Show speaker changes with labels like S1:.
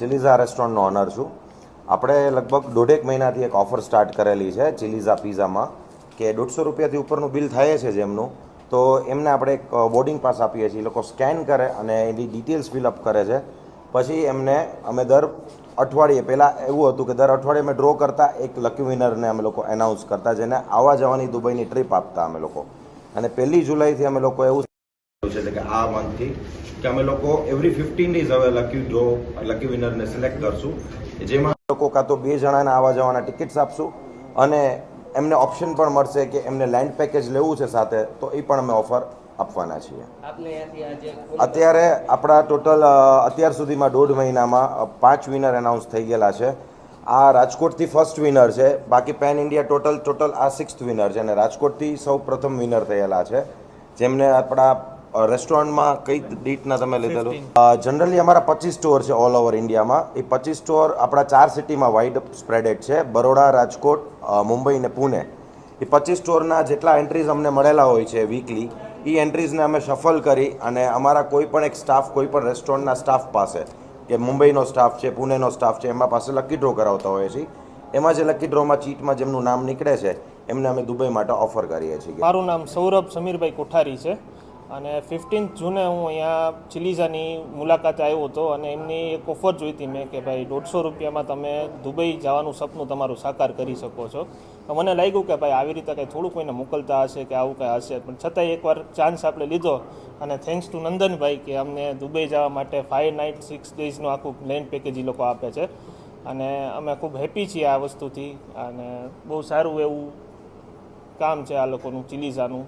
S1: ચિલીઝા રેસ્ટોરન્ટનો honour છું. આપણે લગભગ દોઢેક મહિનાથી એક ઓફર સ્ટાર્ટ કરેલી છે ચિલીઝા પીઝામાં કે દોઢસો રૂપિયાથી ઉપરનું બિલ થાય છે જેમનું. તો એમને આપણે એક બોર્ડિંગ પાસ આપીએ છીએ. એ લોકો સ્કેન કરે અને એની ડિટેલ્સ ફિલઅપ કરે છે. પછી એમને અમે દર અઠવાડિયે, પહેલાં એવું હતું કે દર અઠવાડિયે અમે ડ્રો કરતા, એક લકી વિનરને અમે લોકો એનાઉન્સ કરતા, જેને આવવા જવાની દુબઈની ટ્રીપ આપતા અમે લોકો. અને પહેલી જુલાઈથી અમે લોકો એવું છે એટલે કે આ મંથથી કે અમે લોકો એવરી ફિફ્ટીન ડેઝ હવે લકી ડ્રો લકી વિનરને સિલેક્ટ કરશું. જેમાં લોકો કાં તો બે જણાના આવવા જવાના ટિકિટ્સ આપશું અને એમને ઓપ્શન પણ મળશે કે એમને લેન્ડ પેકેજ લેવું છે સાથે તો એ પણ અમે ઓફર આપવાના છીએ. અત્યારે આપણા ટોટલ અત્યાર સુધીમાં દોઢ મહિનામાં પાંચ વિનર એનાઉન્સ થઈ ગયેલા છે. આ રાજકોટથી ફર્સ્ટ વિનર છે બાકી પેન ઇન્ડિયા ટોટલ ટોટલ આ સિક્સ્થ વિનર છે અને રાજકોટથી સૌ પ્રથમ વિનર થયેલા છે. જેમને આપણા રેસ્ટોરન્ટમાં કઈ ડીટના તમે લીધેલું? જનરલી અમારા પચીસ સ્ટોર છે ઓલ ઓવર ઇન્ડિયામાં એ પચીસ સ્ટોર આપણા ચાર સિટીમાં વાઇડ સ્પ્રેડેડ છે. બરોડા, રાજકોટ મુંબઈ ને પુણે. એ પચીસ સ્ટોરના જેટલા એન્ટ્રીઝ અમને મળેલા હોય છે વીકલી એ એન્ટ્રીઝને અમે શફલ કરી અને અમારા કોઈ પણ એક સ્ટાફ કોઈ પણ રેસ્ટોરન્ટના સ્ટાફ પાસે, કે મુંબઈનો સ્ટાફ છે, પુણેનો સ્ટાફ છે, એમાં પાસે લકી ડ્રો કરાવતા હોઈએ છીએ. એમાં જે લકી ડ્રોમાં ચીટમાં જેમનું નામ નીકળે છે, એમને અમે દુબઈ માટે ઓફર કરીએ છીએ.
S2: મારું નામ સૌરભ સમીરભાઈ કોઠારી છે. અને ફિફ્ટીન્થ જૂને હું અહીંયા ચિલીઝાની મુલાકાતે આવ્યો હતો અને એમની એક ઓફર જોઈતી મેં કે ભાઈ દોઢસો રૂપિયામાં તમે દુબઈ જવાનું સપનું તમારું સાકાર કરી શકો છો. તો મને લાગ્યું કે ભાઈ આવી રીતે કંઈ થોડું કોઈને મોકલતા હશે કે આવું કંઈ હશે. પણ છતાંય એકવાર ચાન્સ આપણે લીધો અને થેન્ક્સ ટુ નંદનભાઈ કે અમને દુબઈ જવા માટે ફાઇવ નાઇટ સિક્સ ડેઝનું આખું પ્લેન પેકેજ એ લોકો આપે છે. અને અમે ખૂબ હેપી છીએ આ વસ્તુથી અને બહુ સારું એવું કામ છે આ લોકોનું ચિલીઝાનું.